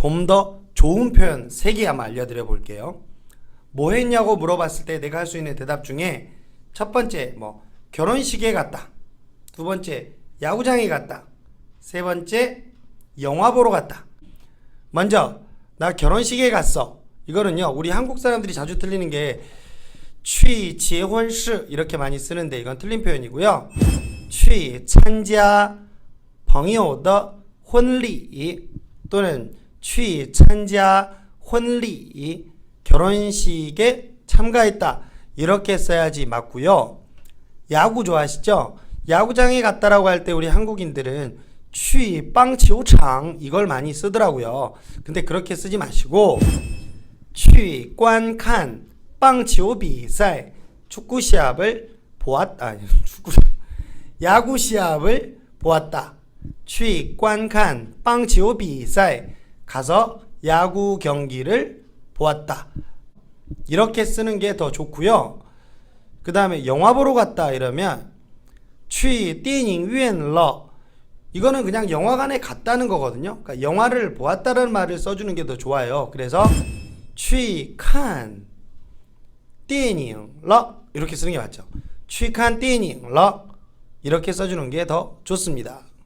좀 더 좋은 표현 3개 한번 알려드려 볼게요. 뭐 했냐고 물어봤을 때 내가 할 수 있는 대답 중에 첫 번째, 뭐, 결혼식에 갔다. 두 번째, 야구장에 갔다. 세 번째, 영화 보러 갔다. 먼저, 나 결혼식에 갔어. 이거는요, 우리 한국 사람들이 자주 틀리는 게, 취, 재혼식 이렇게 많이 쓰는데 이건 틀린 표현이고요. 취, 찬자, 벙이오더, 혼리 또는 취 참자 혼리 결혼식에 참가했다 이렇게 써야지 맞고요. 야구 좋아하시죠? 야구장에 갔다라고 할 때 우리 한국인들은 취 빵치우창 이걸 많이 쓰더라고요. 근데 그렇게 쓰지 마시고 취 관칸 빵치우 비赛축구 시합을 보았다. 아, 축구 야구 시합을 보았다. 취 관칸 빵치우 비赛 가서 야구 경기를 보았다. 이렇게 쓰는 게 더 좋고요. 그 다음에 영화 보러 갔다 이러면 去电影院了 이거는 그냥 영화관에 갔다는 거거든요. 그러니까 영화를 보았다는 말을 써주는 게 더 좋아요. 그래서 去看电影了 이렇게 쓰는 게 맞죠. 去看电影了 이렇게 써주는 게 더 좋습니다.